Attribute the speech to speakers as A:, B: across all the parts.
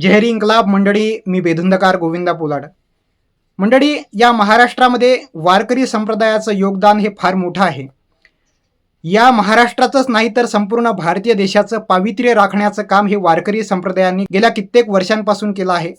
A: जेहरी इन्कलाब मंडळी मी बेधुंदकार गोविंदा पोलाड मंडळी या महाराष्ट्रामध्ये वारकरी संप्रदायाचं योगदान हे फार मोठं आहे. या महाराष्ट्राचंच नाही तर संपूर्ण भारतीय देशाचं पावित्र्य राखण्याचं काम हे वारकरी संप्रदायांनी गेल्या कित्येक वर्षांपासून केलं आहे.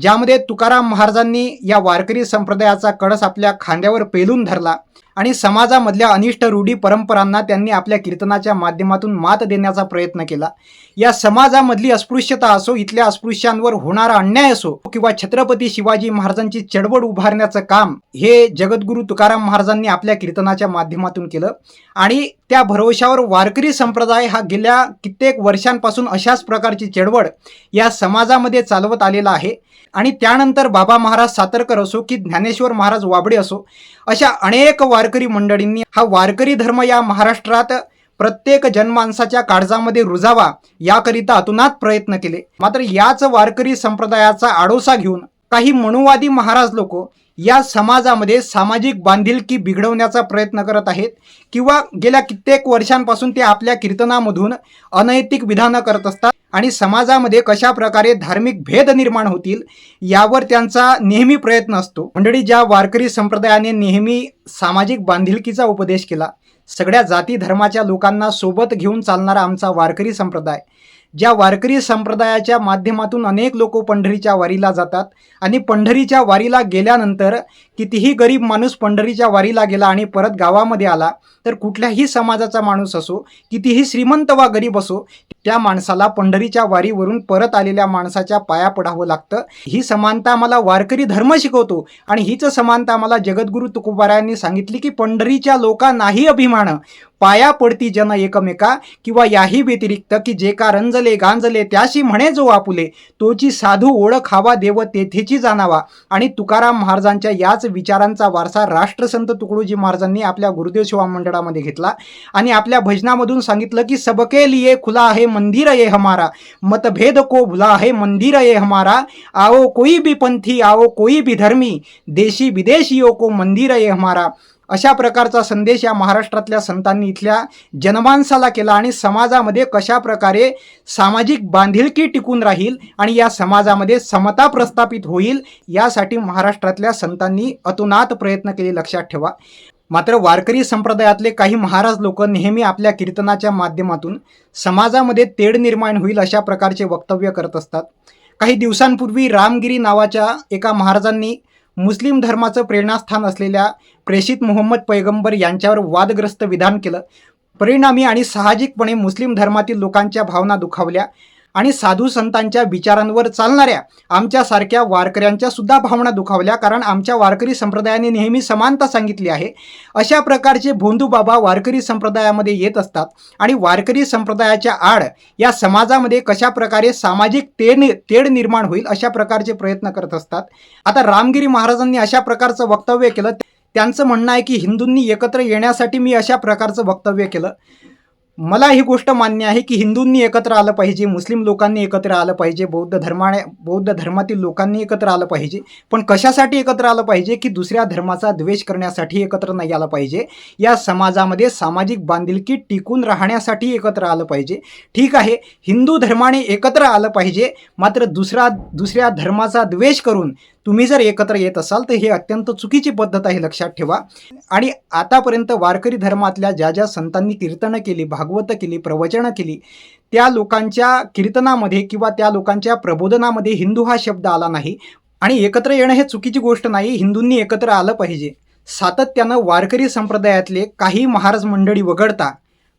A: ज्यामध्ये तुकाराम महाराजांनी या वारकरी संप्रदायाचा कळस आपल्या खांद्यावर पेलून धरला. आणि समाजामधल्या अनिष्ट रूढी परंपरांना त्यांनी आपल्या कीर्तनाच्या माध्यमातून मात देण्याचा प्रयत्न केला. या समाजामधली अस्पृश्यता असो इथल्या अस्पृश्यांवर होणारा अन्याय असो किंवा छत्रपती शिवाजी महाराजांची चळवळ उभारण्याचं काम हे जगद्गुरू तुकाराम महाराजांनी आपल्या कीर्तनाच्या माध्यमातून केलं. आणि त्या भरोशावर वारकरी संप्रदाय हा गेल्या कित्येक वर्षांपासून अशाच प्रकारची चळवळ या समाजामध्ये चालवत आलेला आहे. आणि त्यानंतर बाबा महाराज सातरकर असो की ज्ञानेश्वर महाराज वाबडे असो अशा अनेक वारकरी मंडळींनी हा वारकरी धर्म या महाराष्ट्रात प्रत्येक जनमानसाच्या काळजामध्ये रुजावा याकरिता अतुनात प्रयत्न केले. मात्र याच वारकरी संप्रदायाचा आडोसा घेऊन काही मनुवादी महाराज लोक या समाजामध्ये सामाजिक बांधिलकी बिघडवण्याचा प्रयत्न करत आहेत किंवा गेल्या कित्येक वर्षांपासून ते आपल्या कीर्तनामधून अनैतिक विधानं करत असतात आणि समाजामध्ये कशा प्रकारे धार्मिक भेद निर्माण होतील यावर त्यांचा नेहमी प्रयत्न असतो. मंडळी ज्या वारकरी संप्रदायाने नेहमी सामाजिक बांधिलकीचा उपदेश केला सगळ्या जाती धर्माच्या लोकांना सोबत घेऊन चालणारा आमचा वारकरी संप्रदाय ज्या वारकरी संप्रदायाच्या माध्यमातून अनेक लोक पंढरीच्या वारीला जातात आणि पंढरीच्या वारीला गेल्यानंतर कितीही गरीब माणूस पंढरीच्या वारीला गेला आणि परत गावामध्ये आला तर कुठल्याही समाजाचा माणूस असो कितीही श्रीमंत वा गरीब असो त्या माणसाला पंढरीच्या वारीवरून परत आलेल्या माणसाच्या पाया पडावं लागतं. ही समानता मला वारकरी धर्म शिकवतो. आणि हीच समानता मला जगद्गुरू तुकोबारायांनी सांगितली की पंढरीच्या लोकांनाही अभिमान पाया पडती जन एकमेका किंवा याही व्यतिरिक्त की जे का रंजले गांजले त्याशी म्हणे जो आपुले तोची साधू ओळख हवा देव तेथेची जाणावा. आणि तुकाराम महाराजांच्या याच विचारांचा वारसा राष्ट्रसंत तुकडोजी महाराजांनी आपल्या गुरुदेव सेवा मंडळामध्ये घेतला. आणि आपल्या भजनामधून सांगितलं की सबके लिए खुला आहे मंदिर ये हमारा मतभेद को भुला है मंदिर ये हमारा आओ कोई भी पंथी आओ कोई भी धर्मी देशी विदेशियों को मंदिर ये हमारा. अशा प्रकारचा संदेश या महाराष्ट्रातल्या संतांनी इथल्या जनमानसाला केला आणि समाजामध्ये कशा प्रकारे सामाजिक बांधिलकी टिकून राहील आणि या समाजामध्ये समता प्रस्थापित होईल यासाठी महाराष्ट्रातल्या संतांनी अतुनात प्रयत्न केले. लक्षात ठेवा. मात्र वारकरी संप्रदायातले काही महाराज लोक नेहमी आपल्या कीर्तनाच्या माध्यमातून समाजामध्ये तेढ निर्माण होईल अशा प्रकारचे वक्तव्य करत असतात. काही दिवसांपूर्वी रामगिरी नावाच्या एका महाराजांनी मुस्लिम धर्माचं प्रेरणास्थान असलेल्या प्रेषित मोहम्मद पैगंबर यांच्यावर वादग्रस्त विधान केलं. परिणामी आणि साहजिकपणे मुस्लिम धर्मातील लोकांच्या भावना दुखावल्या. आणि साधू संतांच्या विचारांवर चालणाऱ्या आमच्यासारख्या वारकऱ्यांच्या सुद्धा भावना दुखावल्या. कारण आमच्या वारकरी संप्रदायाने नेहमी समानता सांगितली आहे. अशा प्रकारचे भोंदू बाबा वारकरी संप्रदायामध्ये येत असतात. आणि वारकरी संप्रदायाच्या आड या समाजामध्ये कशा प्रकारे सामाजिक तेड तेढ निर्माण होईल अशा प्रकारचे प्रयत्न करत असतात. आता रामगिरी महाराजांनी अशा प्रकारचं वक्तव्य केलं. त्यांचं म्हणणं आहे की हिंदूंनी एकत्र येण्यासाठी मी अशा प्रकारचं वक्तव्य केलं. मला ही गोष्ट मान्य आहे की हिंदूंनी एकत्र आलं पाहिजे मुस्लिम लोकांनी एकत्र आलं पाहिजे बौद्ध धर्माने बौद्ध धर्मातील लोकांनी एकत्र आलं पाहिजे. पण कशासाठी एकत्र आलं पाहिजे की दुसऱ्या धर्माचा द्वेष करण्यासाठी एकत्र नाही आलं पाहिजे? या समाजामध्ये सामाजिक बांधिलकी टिकून राहण्यासाठी एकत्र आलं पाहिजे. ठीक आहे हिंदू धर्माने एकत्र आलं पाहिजे मात्र दुसरा दुसऱ्या धर्माचा द्वेष करून तुम्ही जर एकत्र येत असाल तर हे अत्यंत चुकीची पद्धत आहे लक्षात ठेवा. आणि आतापर्यंत वारकरी धर्मातल्या ज्या ज्या संतांनी कीर्तनं केली भागवत केली प्रवचनं केली त्या लोकांच्या कीर्तनामध्ये किंवा त्या लोकांच्या प्रबोधनामध्ये हिंदू हा शब्द आला नाही. आणि एकत्र येणं हे चुकीची गोष्ट नाही हिंदूंनी एकत्र आलं पाहिजे. सातत्यानं वारकरी संप्रदायातले काही महाराज मंडळी वगळता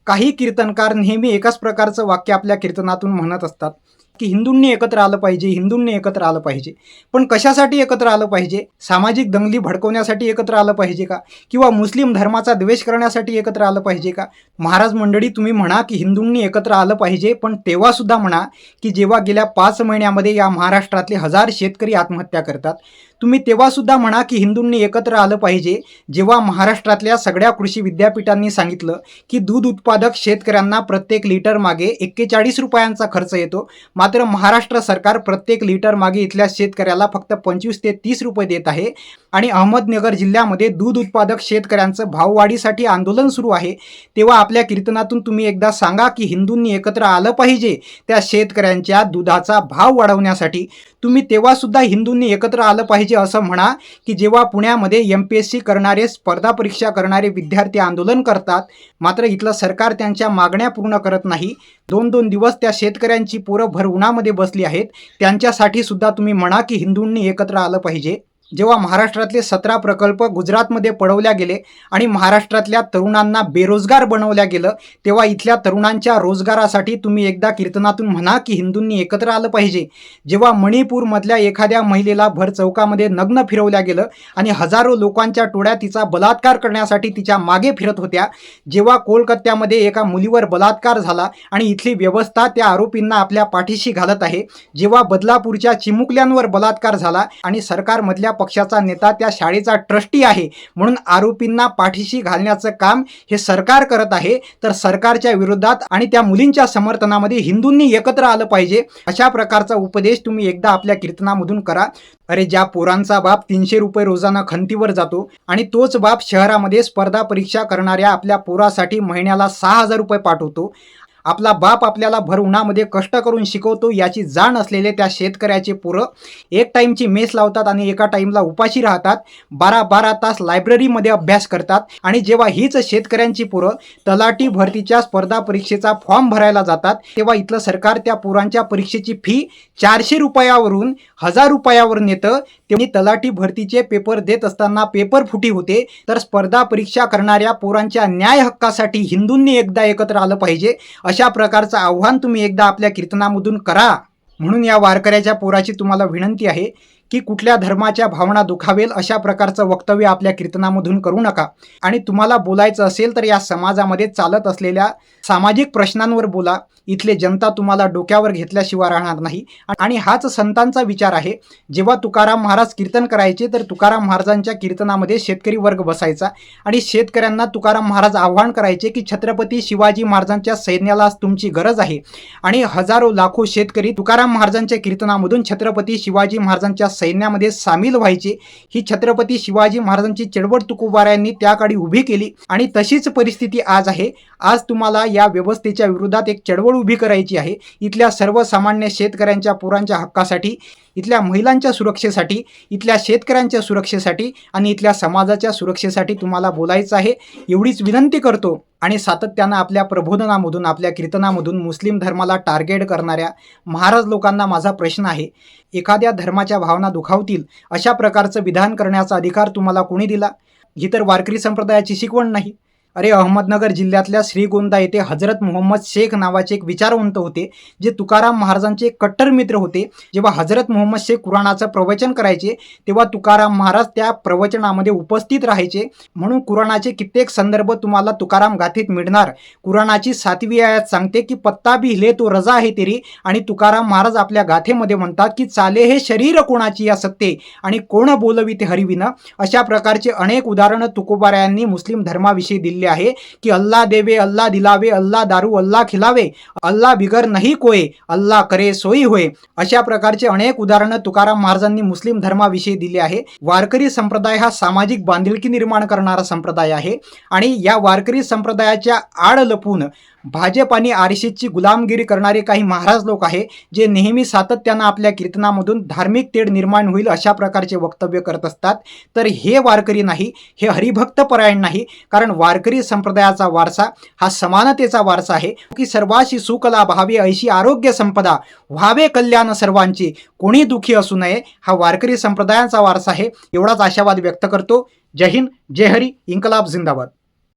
A: काही कीर्तनकार नेहमी एकाच प्रकारचं वाक्य आपल्या कीर्तनातून म्हणत असतात. की हिंदूंनी एकत्र आलं पाहिजे हिंदूंनी एकत्र आलं पाहिजे. पण कशासाठी एकत्र आलं पाहिजे? सामाजिक दंगली भडकवण्यासाठी एकत्र आलं पाहिजे का? किंवा मुस्लिम धर्माचा द्वेष करण्यासाठी एकत्र आलं पाहिजे का? महाराज मंडळी तुम्ही म्हणा की हिंदूंनी एकत्र आलं पाहिजे पण तेव्हासुद्धा म्हणा की जेव्हा गेल्या पाच महिन्यामध्ये या महाराष्ट्रातले हजार शेतकरी आत्महत्या करतात तुम्ही तेव्हा सुद्धा म्हणा की हिंदूंनी एकत्र आलं पाहिजे. जेव्हा महाराष्ट्रातल्या सगळ्या कृषी विद्यापीठांनी सांगितलं की दूध उत्पादक शेतकऱ्यांना प्रत्येक लिटर मागे एक्केचाळीस रुपयांचा खर्च येतो. मात्र महाराष्ट्र सरकार प्रत्येक लिटर मागे इथल्या शेतकऱ्याला फक्त पंचवीस ते तीस रुपये देत आहे. आणि अहमदनगर जिल्ह्यामध्ये दूध उत्पादक शेतकऱ्यांचं भाववाढीसाठी आंदोलन सुरू आहे. तेव्हा आपल्या कीर्तनातून तुम्ही एकदा सांगा की हिंदूंनी एकत्र आलं पाहिजे त्या शेतकऱ्यांच्या दुधाचा भाव वाढवण्यासाठी. तुम्ही तेव्हासुद्धा हिंदूंनी एकत्र आलं पाहिजे असं म्हणा की जेव्हा पुण्यामध्ये एम पी एस सी करणारे स्पर्धा परीक्षा करणारे विद्यार्थी आंदोलन करतात मात्र इथलं सरकार त्यांच्या मागण्या पूर्ण करत नाही. दोन दोन दिवस त्या शेतकऱ्यांची पोरं भर उन्हामध्ये बसली आहेत. त्यांच्यासाठी सुद्धा तुम्ही म्हणा की हिंदूंनी एकत्र आलं पाहिजे. जेव्हा महाराष्ट्रातले सतरा प्रकल्प गुजरातमध्ये पडवल्या गेले आणि महाराष्ट्रातल्या तरुणांना बेरोजगार बनवल्या गेलं तेव्हा इथल्या तरुणांच्या रोजगारासाठी तुम्ही एकदा कीर्तनातून म्हणा की हिंदूंनी एकत्र आलं पाहिजे. जेव्हा मणिपूरमधल्या एखाद्या महिलेला भर चौकामध्ये नग्न फिरवल्या गेलं आणि हजारो लोकांच्या टोळ्या तिचा बलात्कार करण्यासाठी तिच्यामागे फिरत होत्या जेव्हा कोलकात्यामध्ये एका मुलीवर बलात्कार झाला आणि इथली व्यवस्था त्या आरोपींना आपल्या पाठीशी घालत आहे जेव्हा बदलापूरच्या चिमुकल्यांवर बलात्कार झाला आणि सरकारमधल्या पक्षाचा नेता त्या शाळेचा ट्रस्टी आहे. म्हणून आरोपींना पाठीशी घालण्याचं काम हे सरकार करत आहे. तर सरकारच्या विरोधात आणि त्या मुलींच्या समर्थनामध्ये हिंदूंनी एकत्र आलं पाहिजे. अशा प्रकारचा उपदेश तुम्ही एकदा आपल्या कीर्तनामधून करा. अरे ज्या पोरांचा बाप तीनशे रुपये रोजानं खंतीवर जातो आणि तोच बाप शहरामध्ये स्पर्धा परीक्षा करणाऱ्या आपल्या पोरासाठी महिन्याला सहा हजार रुपये पाठवतो. आपला बाप आपल्याला भर उन्हामध्ये कष्ट करून शिकवतो याची जाण असलेले त्या शेतकऱ्याचे पोरं एक टाईमची मेस लावतात आणि एका टाईमला उपाशी राहतात बारा बारा तास लायब्ररीमध्ये अभ्यास करतात आणि जेव्हा हीच शेतकऱ्यांची पोरं तलाठी भरतीच्या स्पर्धा परीक्षेचा फॉर्म भरायला जातात तेव्हा इथलं सरकार त्या पोरांच्या परीक्षेची फी चारशे रुपयावरून हजार रुपयावर नेतं. त्यांनी तलाठी भरतीचे पेपर देत असताना पेपर फुटी होते. तर स्पर्धा परीक्षा करणाऱ्या पोरांच्या न्याय हक्कासाठी हिंदूंनी एकदा एकत्र आलं पाहिजे अशा प्रकारचं आव्हान तुम्ही एकदा आपल्या कीर्तनामधून करा. म्हणून या वारकऱ्याच्या पोराची तुम्हाला विनंती आहे की कुठल्या धर्माच्या भावना दुखावेल अशा प्रकारचं वक्तव्य आपल्या कीर्तनामधून करू नका. आणि तुम्हाला बोलायचं असेल तर या समाजामध्ये चालत असलेल्या सामाजिक प्रश्नांवर बोला. इथले जनता तुम्हाला डोक्यावर घेतल्याशिवाय राहणार नाही. आणि हाच संतांचा विचार आहे. जेव्हा तुकाराम महाराज कीर्तन करायचे तर तुकाराम महाराजांच्या कीर्तनामध्ये शेतकरी वर्ग बसायचा. आणि शेतकऱ्यांना तुकाराम महाराज आव्हान करायचे की छत्रपती शिवाजी महाराजांच्या सैन्याला तुमची गरज आहे. आणि हजारो लाखो शेतकरी तुकाराम महाराजांच्या कीर्तनामधून छत्रपती शिवाजी महाराजांच्या सैन्यामध्ये सामील व्हायचे. ही छत्रपती शिवाजी महाराजांची चळवळ तुकोबाऱ्यांनी त्या काळी उभी केली आणि तशीच परिस्थिती आज आहे. आज तुम्हाला या व्यवस्थेच्या विरोधात एक चळवळ उभी करायची आहे. इथल्या सर्वसामान्य शेतकऱ्यांच्या पोरांच्या हक्कासाठी इथल्या महिलांच्या सुरक्षेसाठी इथल्या शेतकऱ्यांच्या सुरक्षेसाठी आणि इथल्या समाजाच्या सुरक्षेसाठी तुम्हाला बोलायचं आहे. एवढीच विनंती करतो. आणि सातत्यानं आपल्या प्रबोधनामधून आपल्या कीर्तनामधून मुस्लिम धर्माला टार्गेट करणाऱ्या महाराज लोकांना माझा प्रश्न आहे. एखाद्या धर्माच्या भावना दुखावतील अशा प्रकारचं विधान करण्याचा अधिकार तुम्हाला कोणी दिला? ही तर वारकरी संप्रदायाची शिकवण नाही. अरे अहमदनगर जिल्ह्यातल्या श्रीगोंदा येथे हजरत मोहम्मद शेख नावाचे एक विचारवंत होते जे तुकाराम महाराजांचे कट्टर मित्र होते. जेव्हा हजरत मोहम्मद शेख कुराणाचं प्रवचन करायचे तेव्हा तुकाराम महाराज त्या प्रवचनामध्ये उपस्थित राहायचे. म्हणून कुराणाचे कित्येक संदर्भ तुम्हाला तुकाराम गाथेत मिळणार. कुराणाची सातवी आयात सांगते की पत्ता बी हिले तो रजा आहे तेरी. आणि तुकाराम महाराज आपल्या गाथेमध्ये म्हणतात की चाले हे शरीर कोणाची या सत्ते? आणि कोण बोलवी ते हरिविनं? अशा प्रकारचे अनेक उदाहरणं तुकोबाऱ्यांनी मुस्लिम धर्माविषयी दिली आहे की अल्लाह देवे अल्ला दिलावे अल्ला दारू अल्ला खिलावे अल्ला बिगर नाही कोय अल्लाह करे सोयी होय अशा प्रकारचे अनेक उदाहरणं तुकाराम महाराजांनी मुस्लिम धर्माविषयी दिली आहे. वारकरी संप्रदाय हा सामाजिक बांधिलकी निर्माण करणारा संप्रदाय आहे. आणि या वारकरी संप्रदायाच्या आड लपून भाजप आणि आर एस एसची गुलामगिरी करणारे काही महाराज लोक आहे जे नेहमी सातत्यानं आपल्या कीर्तनामधून धार्मिक तेढ निर्माण होईल अशा प्रकारचे वक्तव्य करत असतात. तर हे वारकरी नाही हे हरिभक्त परायण नाही कारण वारकरी संप्रदायाचा वारसा हा समानतेचा वारसा आहे. की सर्वाशी सुकला भावे ऐशी आरोग्य संपदा व्हावे कल्याण सर्वांची कोणी दुखी असू नये हा वारकरी संप्रदायाचा वारसा आहे. एवढाच आशावाद व्यक्त करतो. जय हिंद जय हरी इन्कलाब जिंदाबाद.